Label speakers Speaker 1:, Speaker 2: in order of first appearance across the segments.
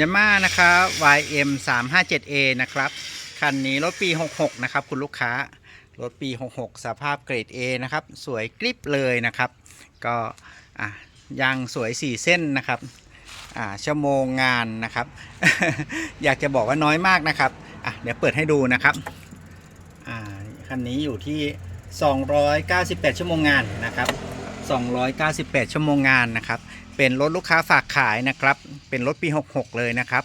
Speaker 1: ยาม่านะครับ YM 3 5 7 A นะครับ คันนี้รถปี 66 นะครับ คุณลูกค้า รถปี 66 สภาพเกรด A นะครับ สวยกริบเลยนะครับ ก็อะยางสวย 4 เส้นนะครับอ่าชั่วโมงงานนะครับ อยากจะบอกว่าน้อยมากนะครับอะเดี๋ยวเปิดให้ดูนะครับอ่าคันนี้อยู่ที่ 298 ชั่วโมงงานนะครับ 298 ชั่วโมงงานนะครับ เป็นรถลูกค้าฝากขายนะครับ เป็นรถปี 66 เลยนะครับ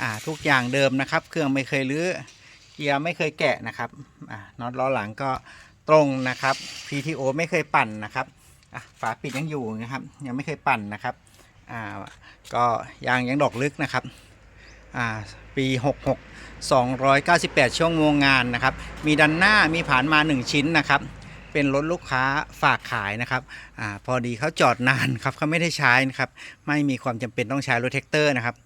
Speaker 1: อ่าทุกอย่างเดิมนะครับ เครื่องไม่เคยรื้อ เกียร์ไม่เคยแกะนะครับอ่าน็อตล้อหลังก็ตรงนะครับ PTO ไม่เคยปั่นนะครับอะฝาปิดยังอยู่นะครับ ยังไม่เคยปั่นนะครับอ่าก็ยางยังดอกลึกนะครับอ่าปี 66 298 ช่วงโมงงานนะครับ มีดันหน้ามีผ่านมา 1 ชิ้นนะครับ เป็นรถลูกค้าฝากขายนะครับอาพอดีเขาจอดนานครับเขาไม่ได้ใช้นะครับไม่มีความจำเป็นต้องใช้รถแท็กเตอร์นะครับ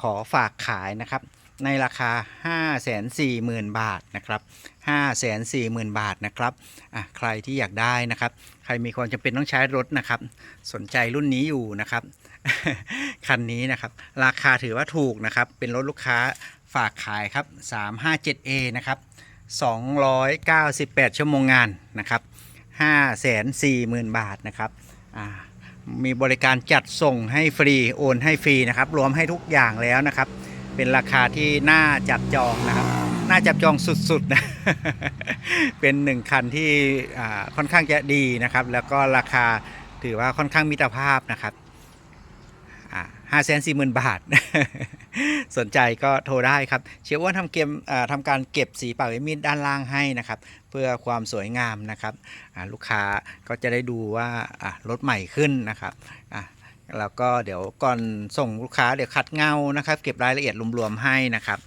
Speaker 1: ขอฝากขายนะครับในราคา 5 4 0 0 0 0 บาทนะครับ5 4 0 0 0 0 บาทนะครับอะใครที่อยากได้นะครับ ใครมีความจำเป็นต้องใช้รถนะครับ สนใจรุ่นนี้อยู่นะครับ คันนี้นะครับ ราคาถือว่าถูกนะครับ เป็นรถลูกค้าฝากขายครับ 357A นะครับ 298 ชั่วโมงงานนะครับ540,000 บาทนะครับมีบริการจัดส่งให้ฟรีโอนให้ฟรีนะครับ รวมให้ทุกอย่างแล้วนะครับ เป็นราคาที่น่าจับจองนะครับ น่าจับจองสุดๆนะเป็นหนึ่งคันที่ค่อนข้างจะดีนะครับ แล้วก็ราคาถือว่าค่อนข้างมิตรภาพนะครับห้าแสนสี่หมื่นบาท สนใจก็โทรได้ครับ เชียร์อ้วนทำเกมทำการเก็บสีเป่าเอมิดด้านล่างให้นะครับ เพื่อความสวยงามนะครับลูกค้าก็จะได้ดูว่ารถใหม่ขึ้นนะครับแล้วก็เดี๋ยวก่อนส่งลูกค้าเดี๋ยวขัดเงานะครับ เก็บรายละเอียดรวมๆให้นะครับ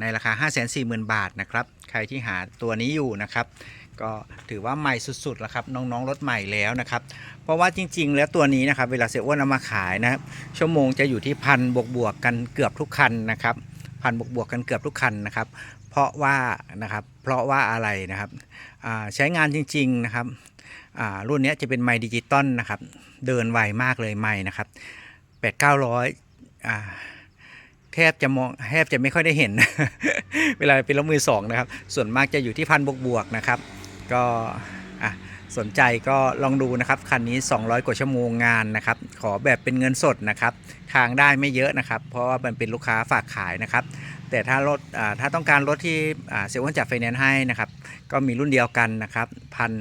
Speaker 1: ในราคา 5 4 0 0 0 0 บาทนะครับ ใครที่หาตัวนี้อยู่นะครับ ก็ถือว่าใหม่สุดๆแล้วครับน้องๆรถใหม่แล้วนะครับ เพราะว่าจริง ๆ แล้วตัวนี้นะครับเวลาเสียอ้วนเอามาขายนะครับชั่วโมงจะอยู่ที่พันบวกบวกๆกันเกือบทุกคันนะครับพันบวกบวกๆกันเกือบทุกคันนะครับ เพราะว่านะครับเพราะว่าอะไรนะครับใช้งานจริง ๆนะครับรุ่นนี้จะเป็นไมค์ดิจิตอลนะครับเดินไวมากเลยไมค์นะครับแปดเก้าร้อยแทบจะมองแทบจะไม่ค่อยได้เห็น เวลาเป็นรถมือสองนะครับ ส่วนมากจะอยู่ที่พันบวกบวกๆนะครับ ก็อะสนใจก็ลองดูนะครับ คันนี้ 200 กว่าชั่วโมงงานนะครับ ขอแบบเป็นเงินสดนะครับ ทางได้ไม่เยอะนะครับ เพราะว่ามันเป็นลูกค้าฝากขายนะครับ แต่ถ้ารถถ้าต้องการรถที่เซลล์วันจัดไฟแนนซ์ให้นะครับ ก็มีรุ่นเดียวกันนะครับพัน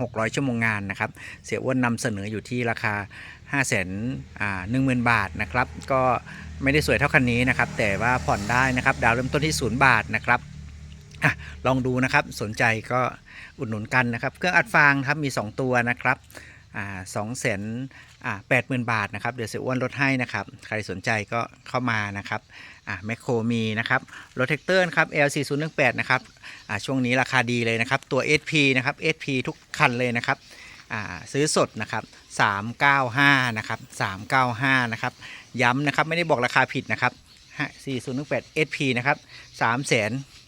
Speaker 1: หกชั่วโมงงานนะครับ เสียอ้วนนำเสนออยู่ที่ราคา 5 0 0 0 0 0อ่า10,000 บาทนะครับ ก็ไม่ได้สวยเท่าคันนี้นะครับ แต่ว่าผ่อนได้นะครับ ดาวเริ่มต้นที่ 0 บาทนะครับ อะลองดูนะครับสนใจก็อุดหนุนกันนะครับ เครื่องอัดฟางครับมี 2 ตัวนะครับอ่าสองแสนอ่าแปดหมื่นบาทนะครับ เดี๋ยวเสียอ้วนลดให้นะครับ ใครสนใจก็เข้ามานะครับอ่าแมคโครมีนะครับรถแท็กเตอร์ครับ L4018 นะครับอ่าช่วงนี้ราคาดีเลยนะครับ ตัว SP นะครับ SP ทุกคันเลยนะครับอ่าซื้อสดนะครับ 395 นะครับ 395 นะครับ ย้ำนะครับ ไม่ได้บอกราคาผิดนะครับ4018 SP นะครับ3 9 5 0 0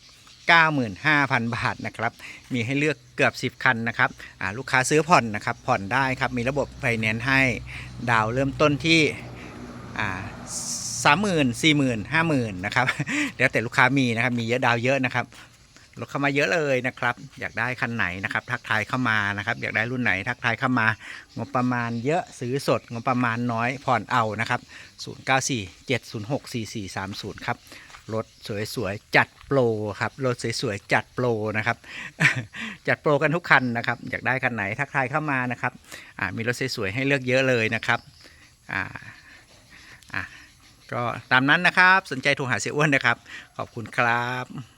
Speaker 1: 0 บาทนะครับ มีให้เลือกเกือบ 10 คันนะครับลูกค้าซื้อผ่อนนะครับ ผ่อนได้ครับ มีระบบไฟแนนซ์ให้ดาวเริ่มต้นที่สามหมื่นสี่หมื่นห้าหมื่นนะครับแล้วแต่ลูกค้ามีนะครับ มีเยอะดาวเยอะนะครับรถเข้ามาเยอะเลยนะครับ อยากได้คันไหนนะครับ ทักทายเข้ามานะครับ อยากได้รุ่นไหนทักทายเข้ามางบประมาณเยอะซื้อสดงบประมาณน้อยผ่อนเอานะครับ 0 9 4 7 0 6 4 4 3 0 ครับ รถสวยๆจัดโปรครับรถสวยๆจัดโปรนะครับ จัดโปรกันทุกคันนะครับ อยากได้คันไหนทักทายเข้ามานะครับมีรถสวยๆให้เลือกเยอะเลยนะครับก็ตามนั้นนะครับ สนใจโทรหาเสียอ้วนนะครับ ขอบคุณครับ